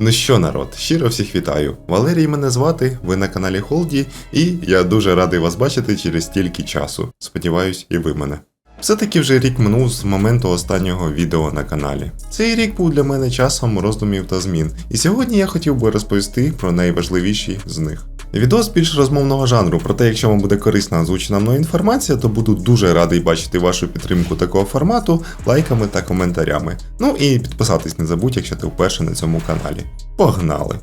Ну що, народ, щиро всіх вітаю. Валерій мене звати, ви на каналі Холді, і я дуже радий вас бачити через стільки часу. Сподіваюсь, і ви мене. Все-таки вже рік минув з моменту останнього відео на каналі. Цей рік був для мене часом роздумів та змін, і сьогодні я хотів би розповісти про найважливіші з них. Відос більш розмовного жанру, проте якщо вам буде корисна озвучена мною інформація, то буду дуже радий бачити вашу підтримку такого формату лайками та коментарями. Ну і підписатись не забудь, якщо ти вперше на цьому каналі. Погнали!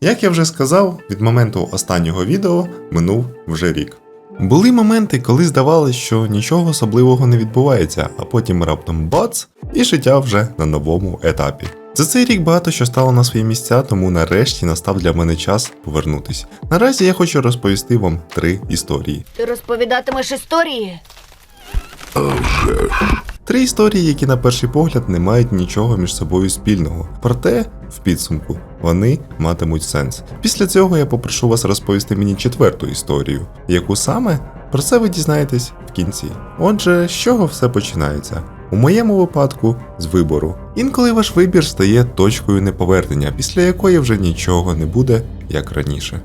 Як я вже сказав, від моменту останнього відео минув вже рік. Були моменти, коли здавалось, що нічого особливого не відбувається, а потім раптом бац, і життя вже на новому етапі. За цей рік багато що стало на свої місця, тому нарешті настав для мене час повернутись. Наразі я хочу розповісти вам три історії. Ти розповідатимеш історії? Три історії, які на перший погляд не мають нічого між собою спільного, проте в підсумку вони матимуть сенс. Після цього я попрошу вас розповісти мені четверту історію, яку саме про це ви дізнаєтесь в кінці. Отже, з чого все починається? У моєму випадку з вибору. Інколи ваш вибір стає точкою неповернення, після якої вже нічого не буде як раніше.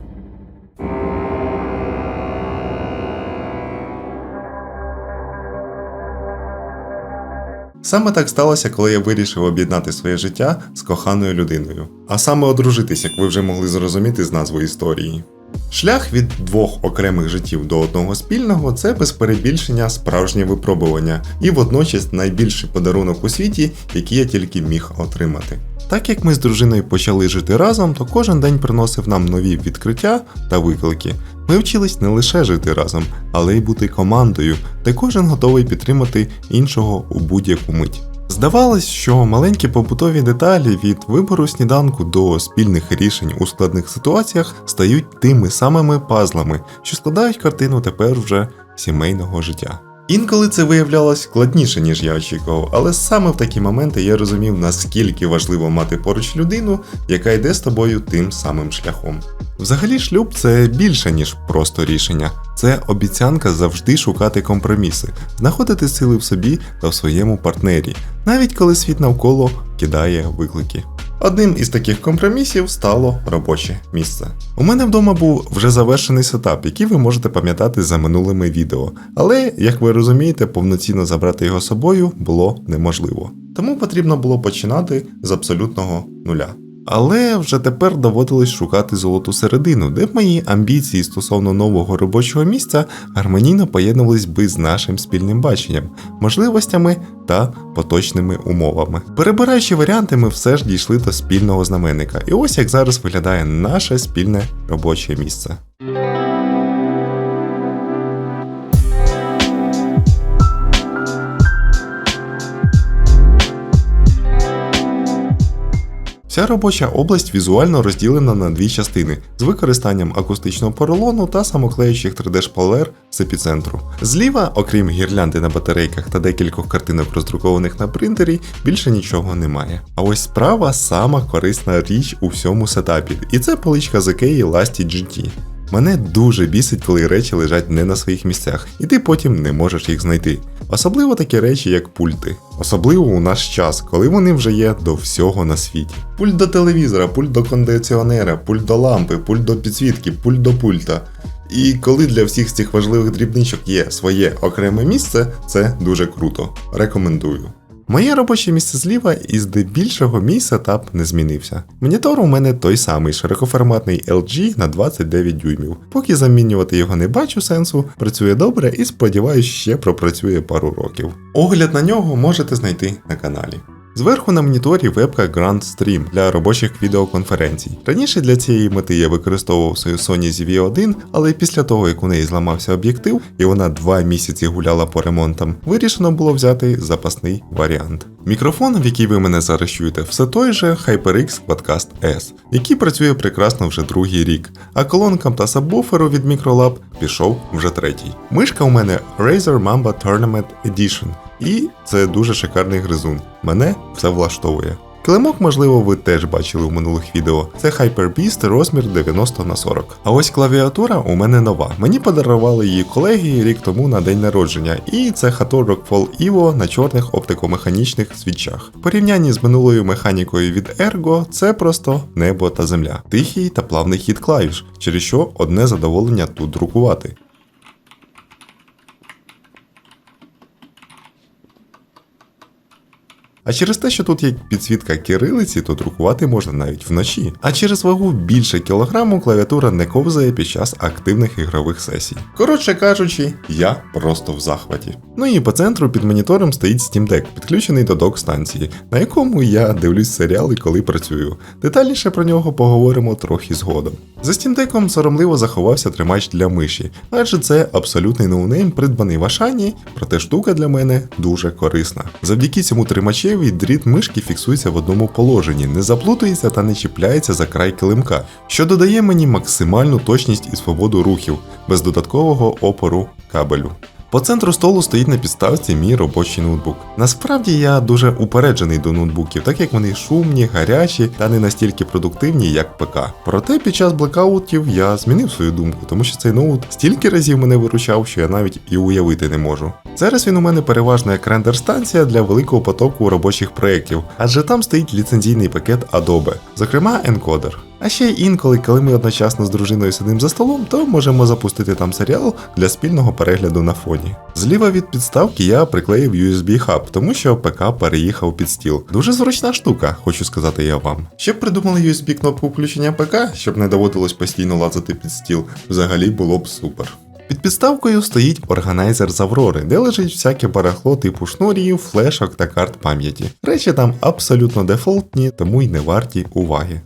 Саме так сталося, коли я вирішив об'єднати своє життя з коханою людиною, а саме одружитись, як ви вже могли зрозуміти з назви історії. Шлях від двох окремих життів до одного спільного це без перебільшення справжнє випробування і водночас найбільший подарунок у світі, який я тільки міг отримати. Так як ми з дружиною почали жити разом, то кожен день приносив нам нові відкриття та виклики. Ми вчились не лише жити разом, але й бути командою, де кожен готовий підтримати іншого у будь-яку мить. Здавалось, що маленькі побутові деталі від вибору сніданку до спільних рішень у складних ситуаціях стають тими самими пазлами, що складають картину тепер вже сімейного життя. Інколи це виявлялось складніше, ніж я очікував, але саме в такі моменти я розумів, наскільки важливо мати поруч людину, яка йде з тобою тим самим шляхом. Взагалі, шлюб це більше, ніж просто рішення. Це обіцянка завжди шукати компроміси, знаходити сили в собі та в своєму партнері, навіть коли світ навколо кидає виклики. Одним із таких компромісів стало робоче місце. У мене вдома був вже завершений сетап, який ви можете пам'ятати за минулими відео, але, як ви розумієте, повноцінно забрати його з собою було неможливо. Тому потрібно було починати з абсолютного нуля. Але вже тепер доводилось шукати золоту середину, де б мої амбіції стосовно нового робочого місця гармонійно поєднувались би з нашим спільним баченням, можливостями та поточними умовами. Перебираючи варіанти, ми все ж дійшли до спільного знаменника. І ось як зараз виглядає наше спільне робоче місце. Ця робоча область візуально розділена на дві частини з використанням акустичного поролону та самоклеючих 3D-шпалер з епіцентру. Зліва, окрім гірлянди на батарейках та декількох картинок роздрукованих на принтері, більше нічого немає. А ось справа сама корисна річ у всьому сетапі, і це поличка з Ikea Lasty GT. Мене дуже бісить, коли речі лежать не на своїх місцях, і ти потім не можеш їх знайти. Особливо такі речі, як пульти. Особливо у наш час, коли вони вже є до всього на світі. Пульт до телевізора, пульт до кондиціонера, пульт до лампи, пульт до підсвітки, пульт до пульта. І коли для всіх цих важливих дрібничок є своє окреме місце, це дуже круто. Рекомендую. Моє робоче місце зліва і здебільшого мій сетап не змінився. Монітор у мене той самий широкоформатний LG на 29 дюймів. Поки замінювати його не бачу сенсу, працює добре і сподіваюсь, ще пропрацює пару років. Огляд на нього можете знайти на каналі. Зверху на моніторі вебка Grand Stream для робочих відеоконференцій. Раніше для цієї мети я використовував свою Sony ZV-1, але після того, як у неї зламався об'єктив і вона два місяці гуляла по ремонтам, вирішено було взяти запасний варіант. Мікрофон, в який ви мене зараз чуєте, все той же HyperX Quadcast S, який працює прекрасно вже другий рік, а колонкам та сабвуферу від Microlab пішов вже третій. Мишка у мене Razer Mamba Tournament Edition. І це дуже шикарний гризун. Мене все влаштовує. Килимок, можливо, ви теж бачили у минулих відео. Це HyperBeast розмір 90 на 40. А ось клавіатура у мене нова. Мені подарували її колеги рік тому на день народження, і це Hator Rockfall Evo на чорних оптикомеханічних свічах. В порівнянні з минулою механікою від Ergo, це просто небо та земля. Тихий та плавний хід клавіш, через що одне задоволення тут друкувати. А через те, що тут є підсвітка кирилиці, то друкувати можна навіть вночі. А через вагу більше кілограму клавіатура не ковзає під час активних ігрових сесій. Коротше кажучи, я просто в захваті. Ну і по центру під монітором стоїть Steam Deck, підключений до док-станції, на якому я дивлюсь серіали, коли працюю. Детальніше про нього поговоримо трохи згодом. За Steam Deck соромливо заховався тримач для миші, адже це абсолютний ноунейм, придбаний в Ашані, проте штука для мене дуже корисна. Завдяки цьому тримачеві дріт мишки фіксується в одному положенні, не заплутується та не чіпляється за край килимка, що додає мені максимальну точність і свободу рухів без додаткового опору кабелю. По центру столу стоїть на підставці мій робочий ноутбук. Насправді я дуже упереджений до ноутбуків, так як вони шумні, гарячі та не настільки продуктивні, як ПК. Проте під час блекаутів я змінив свою думку, тому що цей ноут стільки разів мене виручав, що я навіть і уявити не можу. Зараз він у мене переважно як рендер-станція для великого потоку робочих проєктів, адже там стоїть ліцензійний пакет Adobe, зокрема Encoder. А ще інколи, коли ми одночасно з дружиною сидимо за столом, то можемо запустити там серіал для спільного перегляду на фоні. Зліва від підставки я приклеїв USB хаб, тому що ПК переїхав під стіл. Дуже зручна штука, хочу сказати я вам. Ще б придумали USB кнопку включення ПК, щоб не доводилось постійно лазити під стіл. Взагалі було б супер. Під підставкою стоїть органайзер з Аврори, де лежить всяке барахло типу шнурів, флешок та карт пам'яті. Речі там абсолютно дефолтні, тому й не варті уваги.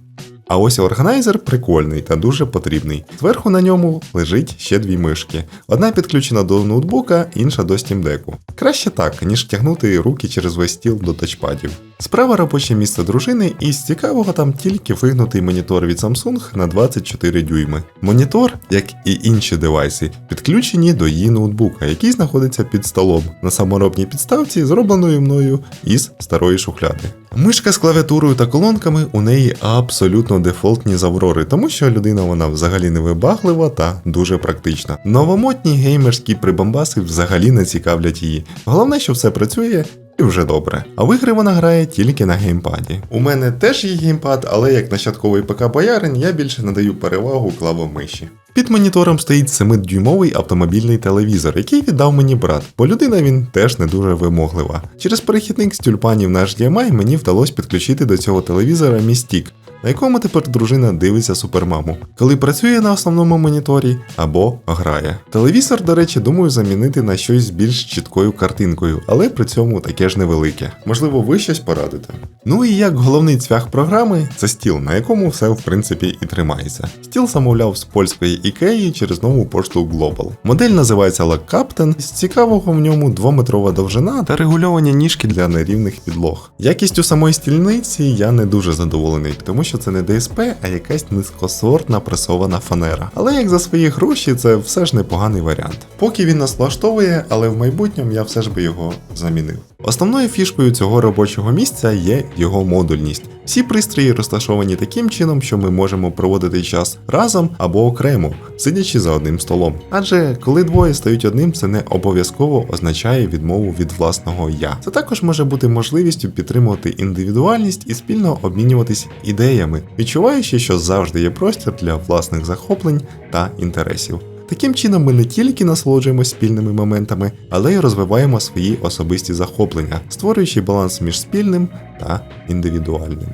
А ось органайзер прикольний та дуже потрібний. Зверху на ньому лежить ще дві мишки. Одна підключена до ноутбука, інша до Steam Deck. Краще так, ніж тягнути руки через весь стіл до тачпадів. Справа робоче місце дружини, і з цікавого там тільки вигнутий монітор від Samsung на 24 дюйми. Монітор, як і інші девайси, підключені до її ноутбука, який знаходиться під столом на саморобній підставці, зробленою мною із старої шухляди. Мишка з клавіатурою та колонками у неї абсолютно дефолтні з Аврори, тому що людина вона взагалі не вибаглива та дуже практична. Новомотні геймерські прибамбаси взагалі не цікавлять її. Головне, що все працює. І вже добре. А в ігри вона грає тільки на геймпаді. У мене теж є геймпад, але як нащадковий ПК боярин я більше надаю перевагу клавомиші. Під монітором стоїть 7-дюймовий автомобільний телевізор, який віддав мені брат, бо людина він теж не дуже вимоглива. Через перехідник з тюльпанів на HDMI мені вдалося підключити до цього телевізора містік, на якому тепер дружина дивиться супермаму, коли працює на основному моніторі або грає. Телевізор, до речі, думаю замінити на щось більш чіткою картинкою, але при цьому таке ж невелике. Можливо, ви щось порадите. Ну і як головний цвях програми, це стіл, на якому все в принципі і тримається. Стіл замовляв з польської ікеї через нову пошту Global. Модель називається Lock Captain, з цікавого в ньому двометрова довжина та регульовані ніжки для нерівних підлог. Якістю самої стільниці я не дуже задоволений, тому що це не ДСП, а якась низькосортна пресована фанера. Але як за свої гроші, це все ж непоганий варіант. Поки він нас влаштовує, але в майбутньому я все ж би його замінив. Основною фішкою цього робочого місця є його модульність. Всі пристрої розташовані таким чином, що ми можемо проводити час разом або окремо, сидячи за одним столом. Адже коли двоє стають одним, це не обов'язково означає відмову від власного я. Це також може бути можливістю підтримувати індивідуальність і спільно обмінюватись ідеями, відчуваючи, що завжди є простір для власних захоплень та інтересів. Таким чином, ми не тільки насолоджуємося спільними моментами, але й розвиваємо свої особисті захоплення, створюючи баланс між спільним та індивідуальним.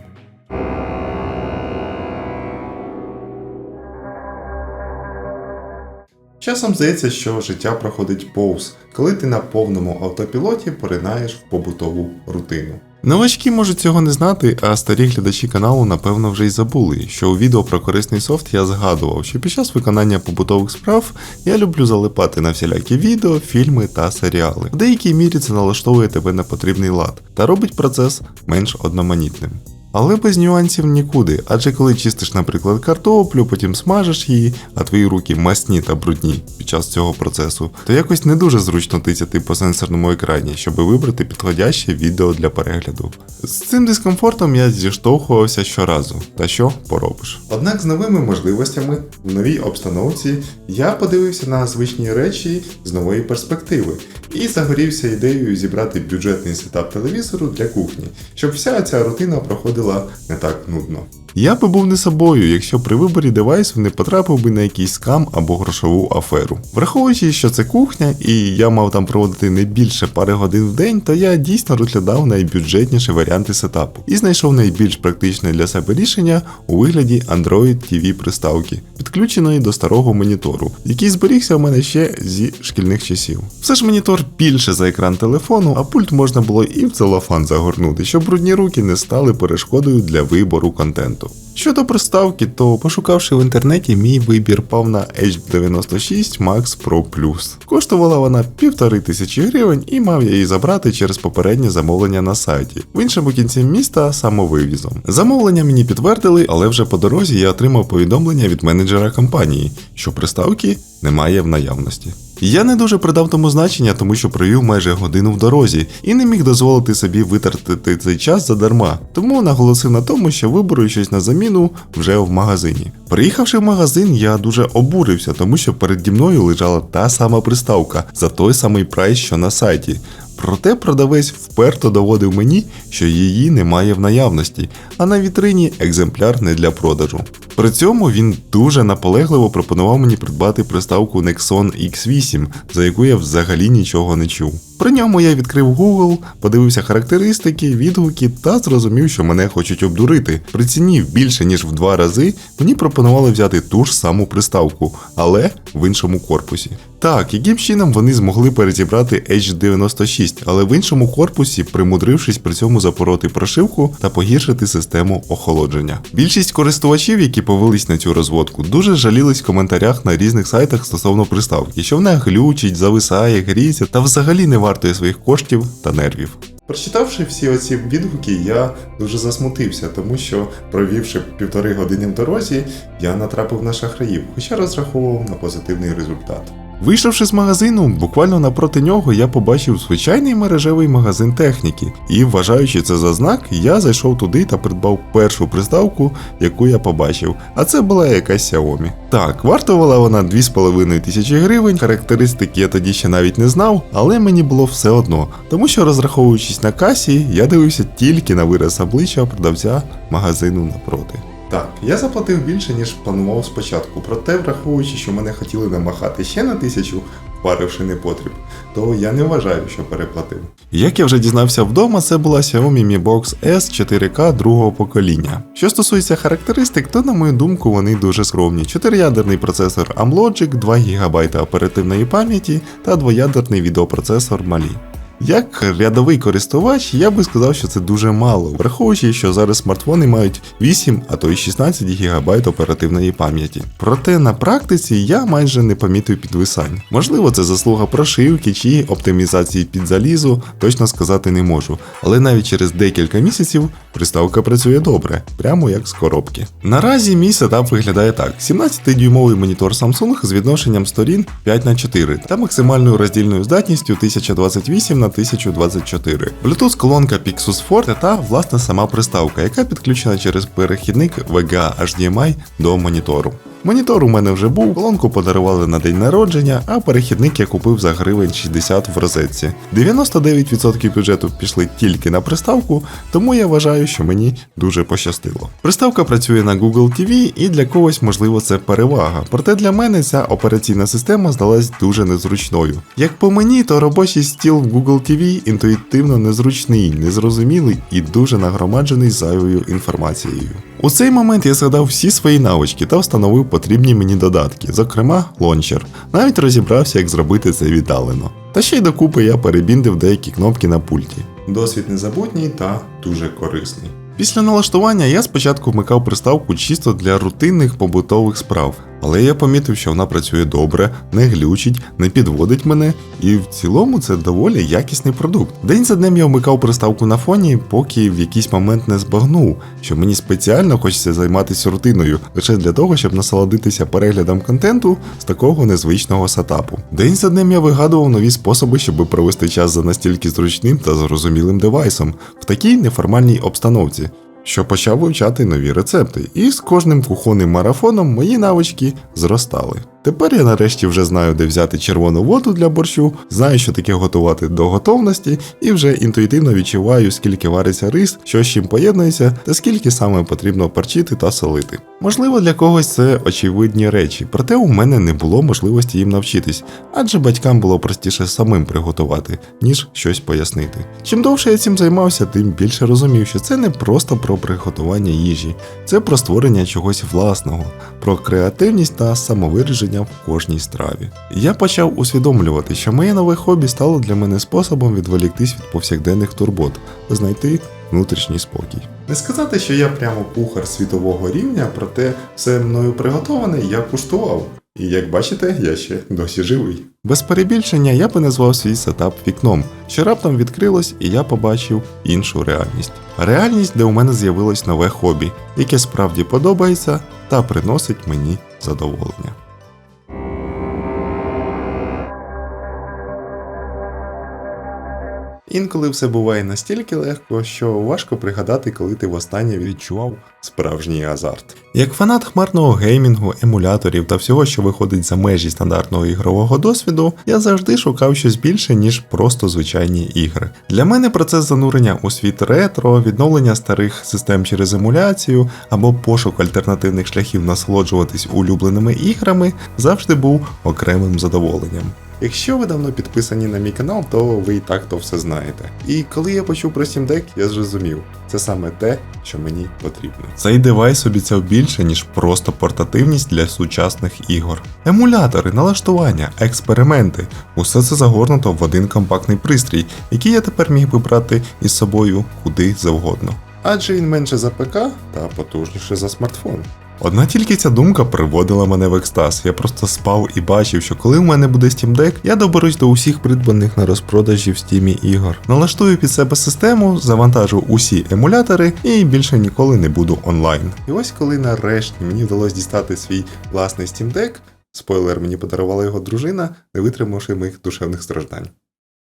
Часом здається, що життя проходить повз, коли ти на повному автопілоті поринаєш в побутову рутину. Новачки можуть цього не знати, а старі глядачі каналу напевно вже й забули, що у відео про корисний софт я згадував, що під час виконання побутових справ я люблю залипати на всілякі відео, фільми та серіали. В деякій мірі це налаштовує тебе на потрібний лад та робить процес менш одноманітним. Але без нюансів нікуди, адже коли чистиш, наприклад, картоплю, потім смажиш її, а твої руки масні та брудні під час цього процесу, то якось не дуже зручно тицяти по сенсорному екрані, щоб вибрати підходяще відео для перегляду. З цим дискомфортом я зіштовхувався щоразу. Та що поробиш? Однак з новими можливостями в новій обстановці я подивився на звичні речі з нової перспективи і загорівся ідеєю зібрати бюджетний сетап телевізору для кухні, щоб вся ця рутина проходила не так нудно. Я би був не собою, якщо при виборі девайсу не потрапив би на якийсь скам або грошову аферу. Враховуючи, що це кухня, і я мав там проводити не більше пари годин в день, то я дійсно розглядав найбюджетніші варіанти сетапу і знайшов найбільш практичне для себе рішення у вигляді Android TV приставки, підключеної до старого монітору, який зберігся у мене ще зі шкільних часів. Все ж монітор більше за екран телефону, а пульт можна було і в целофан загорнути, щоб брудні руки не стали перешкодою для вибору контенту. Щодо приставки, то пошукавши в інтернеті, мій вибір пав на H96 Max Pro Plus. Коштувала вона півтори тисячі гривень і мав я її забрати через попереднє замовлення на сайті, в іншому кінці міста самовивізом. Замовлення мені підтвердили, але вже по дорозі я отримав повідомлення від менеджера компанії, що приставки немає в наявності. Я не дуже придав тому значення, тому що провів майже годину в дорозі і не міг дозволити собі витратити цей час задарма, тому наголосив на тому, що виберу щось на заміну вже в магазині. Приїхавши в магазин, я дуже обурився, тому що переді мною лежала та сама приставка за той самий прайс, що на сайті. Проте продавець вперто доводив мені, що її немає в наявності, а на вітрині екземпляр не для продажу. При цьому він дуже наполегливо пропонував мені придбати приставку Nexon X8, за яку я взагалі нічого не чув. При ньому я відкрив Google, подивився характеристики, відгуки та зрозумів, що мене хочуть обдурити. При ціні більше ніж в два рази мені пропонували взяти ту ж саму приставку, але в іншому корпусі. Так, яким чином вони змогли перезібрати H96, але в іншому корпусі, примудрившись при цьому запороти прошивку та погіршити систему охолодження. Більшість користувачів, які повелись на цю розводку, дуже жалілись в коментарях на різних сайтах стосовно приставки, що вона глючить, зависає, гріється та взагалі не вартує своїх коштів та нервів. Прочитавши всі оці відгуки, я дуже засмутився, тому що, провівши півтори години в дорозі, я натрапив на шахраїв, хоча розраховував на позитивний результат. Вийшовши з магазину, буквально напроти нього я побачив звичайний мережевий магазин техніки, і, вважаючи це за знак, я зайшов туди та придбав першу приставку, яку я побачив, а це була якась Xiaomi. Так, вартувала вона 2,5 тисячі гривень, характеристики я тоді ще навіть не знав, але мені було все одно, тому що розраховуючись на касі, я дивився тільки на вираз обличчя продавця магазину напроти. Так, я заплатив більше, ніж планував спочатку, проте, враховуючи, що мене хотіли намахати ще на тисячу, впаривши непотріб, то я не вважаю, що переплатив. Як я вже дізнався вдома, це була Xiaomi Mi Box S 4K другого покоління. Що стосується характеристик, то на мою думку вони дуже скромні. 4-ядерний процесор Amlogic, 2 ГБ оперативної пам'яті та двоядерний відеопроцесор Mali. Як рядовий користувач, я би сказав, що це дуже мало, враховуючи, що зараз смартфони мають 8, а то й 16 ГБ оперативної пам'яті. Проте на практиці я майже не помітив підвисань. Можливо, це заслуга прошивки чи оптимізації під залізу, точно сказати не можу. Але навіть через декілька місяців приставка працює добре, прямо як з коробки. Наразі мій сетап виглядає так: 17-дюймовий монітор Samsung з відношенням сторін 5 на 4 та максимальною роздільною здатністю 1028 на 1024. Bluetooth колонка Pixus Forte та власне сама приставка, яка підключена через перехідник VGA HDMI до монітору. Монітор у мене вже був, колонку подарували на день народження, а перехідник я купив за гривень 60 в розетці. 99% бюджету пішли тільки на приставку, тому я вважаю, що мені дуже пощастило. Приставка працює на Google TV і для когось, можливо, це перевага. Проте для мене ця операційна система здалась дуже незручною. Як по мені, то робочий стіл в Google TV інтуїтивно незручний, незрозумілий і дуже нагромаджений зайвою інформацією. У цей момент я згадав всі свої навички та встановив потрібні мені додатки, зокрема лончер. Навіть розібрався, як зробити це віддалено. Та ще й докупи я перебіндив деякі кнопки на пульті. Досвід незабутній та дуже корисний. Після налаштування я спочатку вмикав приставку чисто для рутинних побутових справ, Але я помітив, що вона працює добре, не глючить, не підводить мене, і в цілому це доволі якісний продукт. День за днем я вмикав приставку на фоні, поки в якийсь момент не збагнув, що мені спеціально хочеться займатися рутиною лише для того, щоб насолодитися переглядом контенту з такого незвичного сетапу. День за днем я вигадував нові способи, щоб провести час за настільки зручним та зрозумілим девайсом в такій неформальній обстановці що почав вивчати нові рецепти, і з кожним кухонним марафоном мої навички зростали. Тепер я нарешті вже знаю, де взяти червону воду для борщу, знаю, що таке готувати до готовності, і вже інтуїтивно відчуваю, скільки вариться рис, що з чим поєднується, та скільки саме потрібно парчити та солити. Можливо, для когось це очевидні речі, проте у мене не було можливості їм навчитись, адже батькам було простіше самим приготувати, ніж щось пояснити. Чим довше я цим займався, тим більше розумів, що це не просто про приготування їжі, це про створення чогось власного, про креативність та самовираження в кожній страві. Я почав усвідомлювати, що моє нове хобі стало для мене способом відволіктись від повсякденних турбот, знайти внутрішній спокій. Не сказати, що я прямо кухар світового рівня, проте все мною приготоване я куштував. І як бачите, я ще досі живий. Без перебільшення я би назвав свій сетап вікном, що раптом відкрилось, і я побачив іншу реальність. Реальність, де у мене з'явилось нове хобі, яке справді подобається та приносить мені задоволення. Інколи все буває настільки легко, що важко пригадати, коли ти востаннє відчував справжній азарт. Як фанат хмарного геймінгу, емуляторів та всього, що виходить за межі стандартного ігрового досвіду, я завжди шукав щось більше, ніж просто звичайні ігри. Для мене процес занурення у світ ретро, відновлення старих систем через емуляцію або пошук альтернативних шляхів насолоджуватись улюбленими іграми завжди був окремим задоволенням. Якщо ви давно підписані на мій канал, то ви і так то все знаєте. І коли я почув про Steam Deck, я зрозумів, це саме те, що мені потрібно. Цей девайс обіцяв більше, ніж просто портативність для сучасних ігор. Емулятори, налаштування, експерименти усе це загорнуто в один компактний пристрій, який я тепер міг би брати із собою куди завгодно. Адже він менше за ПК та потужніше за смартфон. Одна тільки ця думка приводила мене в екстаз. Я просто спав і бачив, що коли в мене буде Steam Deck, я доберусь до усіх придбаних на розпродажі в Steam ігор. Налаштую під себе систему, завантажу усі емулятори і більше ніколи не буду онлайн. І ось коли нарешті мені вдалося дістати свій власний Steam Deck, спойлер, мені подарувала його дружина, не витримавши моїх душевних страждань.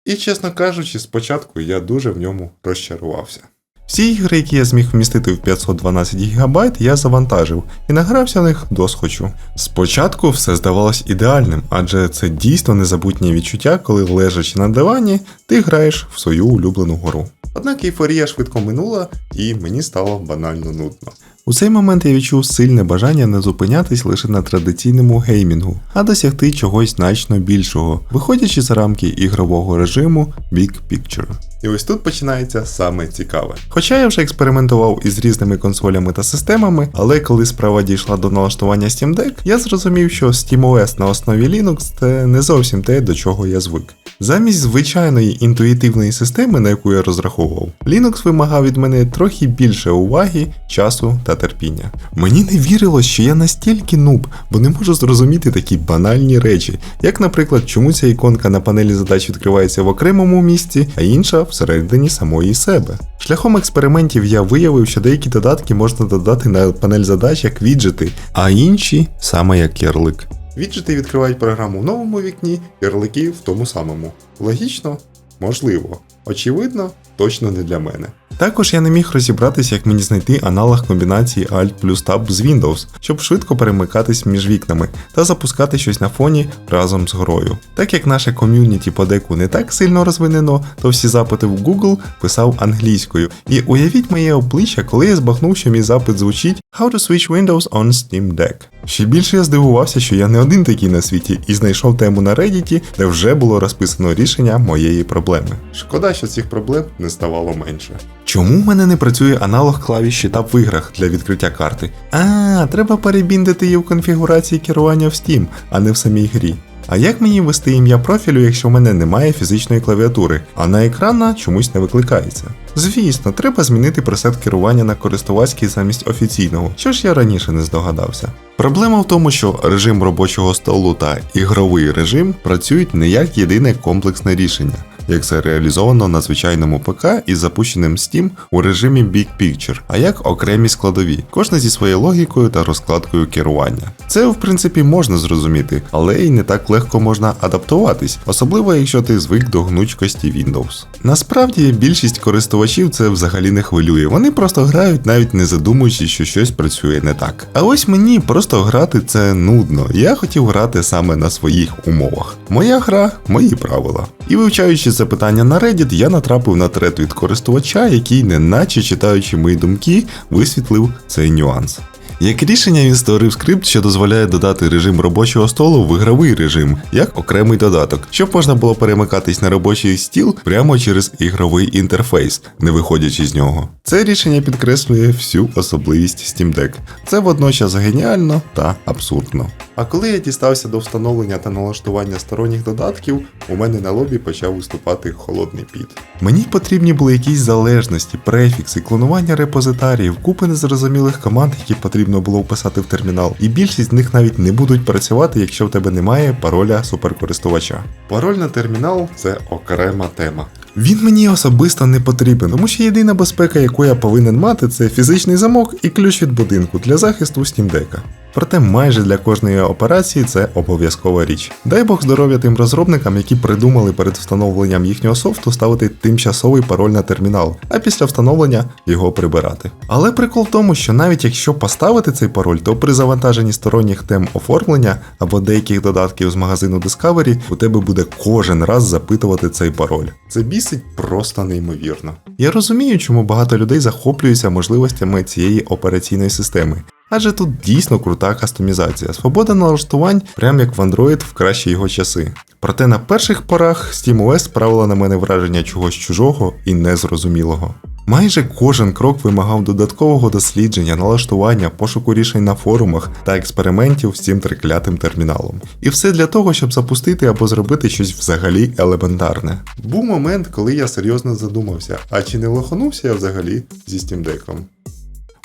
І чесно кажучи, спочатку я дуже в ньому розчарувався. Всі ігри, які я зміг вмістити в 512 ГБ, я завантажив і награвся в них досхочу. Спочатку все здавалось ідеальним, адже це дійсно незабутнє відчуття, коли лежачи на дивані, ти граєш в свою улюблену гору. Однак ейфорія швидко минула, і мені стало банально нудно. У цей момент я відчув сильне бажання не зупинятись лише на традиційному геймінгу, а досягти чогось значно більшого, виходячи за рамки ігрового режиму Big Picture. І ось тут починається саме цікаве. Хоча я вже експериментував із різними консолями та системами, але коли справа дійшла до налаштування Steam Deck, я зрозумів, що SteamOS на основі Linux це не зовсім те, до чого я звик. Замість звичайної інтуїтивної системи, на яку я розраховував, Linux вимагав від мене трохи більше уваги, часу та терпіння. Мені не вірилось, що я настільки нуб, бо не можу зрозуміти такі банальні речі, як, наприклад, чому ця іконка на панелі задач відкривається в окремому місці, а інша всередині самої себе. Шляхом експериментів я виявив, що деякі додатки можна додати на панель задач як віджити, а інші саме як ярлик. Віджити відкривають програму в новому вікні, ярлики в тому самому. Логічно? Можливо. Очевидно, точно не для мене. Також я не міг розібратися, як мені знайти аналог комбінації Alt плюс Tab з Windows, щоб швидко перемикатись між вікнами та запускати щось на фоні разом з грою. Так як наше ком'юніті по деку не так сильно розвинено, то всі запити в Google писав англійською. І уявіть моє обличчя, коли я збагнув, що мій запит звучить How to switch Windows on Steam Deck. Ще більше я здивувався, що я не один такий на світі, і знайшов тему на Reddit, де вже було розписано рішення моєї проблеми. Шкода, що цих проблем не ставало менше. Чому в мене не працює аналог клавіші Tab в іграх для відкриття карти? А, треба перебіндити її в конфігурації керування в Steam, а не в самій грі. А як мені ввести ім'я профілю, якщо в мене немає фізичної клавіатури, а на екрана чомусь не викликається? Звісно, треба змінити пресет керування на користувацький замість офіційного, що ж я раніше не здогадався. Проблема в тому, що режим робочого столу та ігровий режим працюють не як єдине комплексне рішення, як це реалізовано на звичайному ПК із запущеним Steam у режимі Big Picture, а як окремі складові, кожна зі своєю логікою та розкладкою керування. Це в принципі можна зрозуміти, але й не так легко можна адаптуватись, особливо якщо ти звик до гнучкості Windows. Насправді більшість користувачів це взагалі не хвилює, вони просто грають, навіть не задумуючись, що щось працює не так. А ось мені просто грати це нудно. Я хотів грати саме на своїх умовах. Моя гра, мої правила. І вивчаючи це питання на Reddit, я натрапив на трет від користувача, який, неначе читаючи мої думки, висвітлив цей нюанс. Як рішення він створив скрипт, що дозволяє додати режим робочого столу в ігровий режим, як окремий додаток, щоб можна було перемикатись на робочий стіл прямо через ігровий інтерфейс, не виходячи з нього. Це рішення підкреслює всю особливість Steam Deck. Це водночас геніально та абсурдно. А коли я дістався до встановлення та налаштування сторонніх додатків, у мене на лобі почав виступати холодний піт. Мені потрібні були якісь залежності, префікси, клонування репозитаріїв, купи незрозумілих команд, які потрібно було вписати в термінал, і більшість з них навіть не будуть працювати, якщо в тебе немає пароля суперкористувача. Пароль на термінал це окрема тема. Він мені особисто не потрібен, тому що єдина безпека, яку я повинен мати, це фізичний замок і ключ від будинку для захисту Steam Проте майже для кожної операції це обов'язкова річ. Дай Бог здоров'я тим розробникам, які придумали перед встановленням їхнього софту ставити тимчасовий пароль на термінал, а після встановлення його прибирати. Але прикол в тому, що навіть якщо поставити цей пароль, то при завантаженні сторонніх тем оформлення або деяких додатків з магазину Discovery у тебе буде кожен раз запитувати цей пароль. Це бісить просто неймовірно. Я розумію, чому багато людей захоплюються можливостями цієї операційної системи. Адже тут дійсно крута кастомізація, свобода налаштувань, прям як в Android в кращі його часи. Проте на перших порах SteamOS справила на мене враження чогось чужого і незрозумілого. Майже кожен крок вимагав додаткового дослідження, налаштування, пошуку рішень на форумах та експериментів з цим триклятим терміналом. І все для того, щоб запустити або зробити щось взагалі елементарне. Був момент, коли я серйозно задумався, а чи не лоханувся я взагалі зі Steam Deck?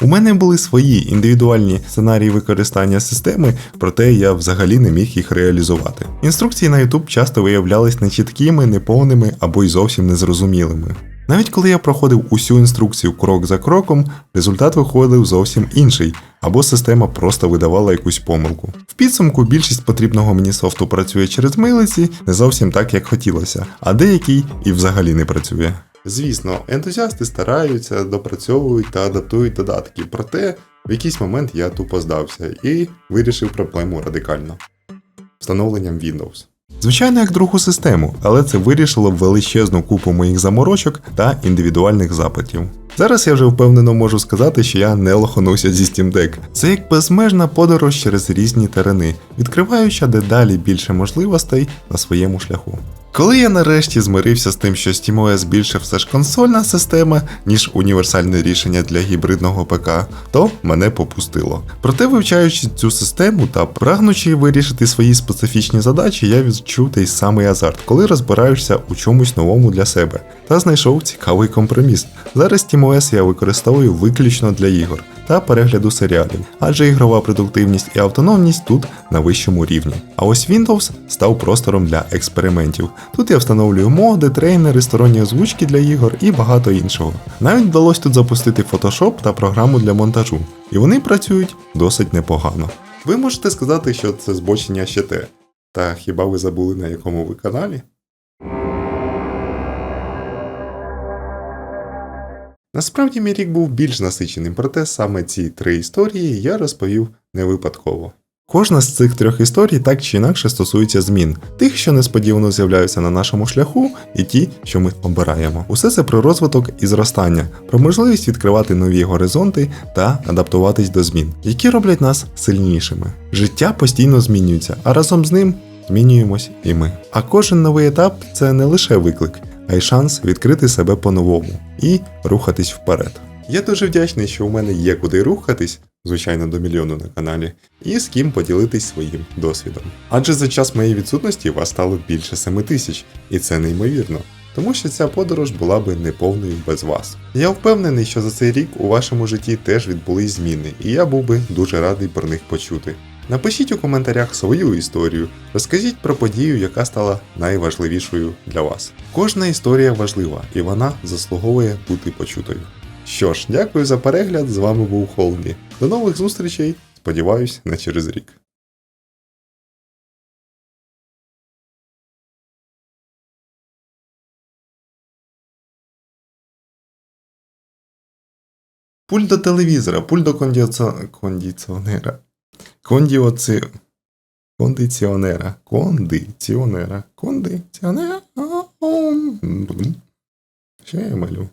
У мене були свої індивідуальні сценарії використання системи, проте я взагалі не міг їх реалізувати. Інструкції на YouTube часто виявлялись нечіткими, неповними або й зовсім незрозумілими. Навіть коли я проходив усю інструкцію крок за кроком, результат виходив зовсім інший, або система просто видавала якусь помилку. В підсумку більшість потрібного мені софту працює через милиці, не зовсім так, як хотілося, а деякий і взагалі не працює. Звісно, ентузіасти стараються, допрацьовують та адаптують додатки, проте в якийсь момент я тупо здався і вирішив проблему радикально встановленням Windows. Звичайно, як другу систему, але це вирішило величезну купу моїх заморочок та індивідуальних запитів. Зараз я вже впевнено можу сказати, що я не лоханувся зі Steam Deck. Це як безмежна подорож через різні терени, відкриваюча дедалі більше можливостей на своєму шляху. Коли я нарешті змирився з тим, що SteamOS більше все ж консольна система, ніж універсальне рішення для гібридного ПК, то мене попустило. Проте, вивчаючи цю систему та прагнучи вирішити свої специфічні задачі, я відчув той самий азарт, коли розбираєшся у чомусь новому для себе, та знайшов цікавий компроміс. Зараз SteamOS я використовую виключно для ігор та перегляду серіалів, адже ігрова продуктивність і автономність тут на вищому рівні. А ось Windows став простором для експериментів. Тут я встановлюю моди, трейнери, сторонні озвучки для ігор і багато іншого. Навіть вдалося тут запустити Photoshop та програму для монтажу, і вони працюють досить непогано. Ви можете сказати, що це збочення ще те. Та хіба ви забули на якому ви каналі? Насправді мій рік був більш насиченим, проте саме ці три історії я розповів не випадково. Кожна з цих трьох історій так чи інакше стосується змін, тих, що несподівано з'являються на нашому шляху, і ті, що ми обираємо. Усе це про розвиток і зростання, про можливість відкривати нові горизонти та адаптуватись до змін, які роблять нас сильнішими. Життя постійно змінюється, а разом з ним змінюємось і ми. А кожен новий етап це не лише виклик, а й шанс відкрити себе по-новому і рухатись вперед. Я дуже вдячний, що у мене є куди рухатись, звичайно, до мільйону на каналі, і з ким поділитись своїм досвідом. Адже за час моєї відсутності вас стало більше 7 тисяч, і це неймовірно. Тому що ця подорож була би неповною без вас. Я впевнений, що за цей рік у вашому житті теж відбулись зміни, і я був би дуже радий про них почути. Напишіть у коментарях свою історію, розкажіть про подію, яка стала найважливішою для вас. Кожна історія важлива і вона заслуговує бути почутою. Що ж, дякую за перегляд. З вами був Холмі. До нових зустрічей. Сподіваюсь, на через рік. Пульт до телевізора, пульт до кондіціо... кондиціонера. Кондіоці... Кондиціонера. Кондиціонера. Кондиціонера. Що я малю?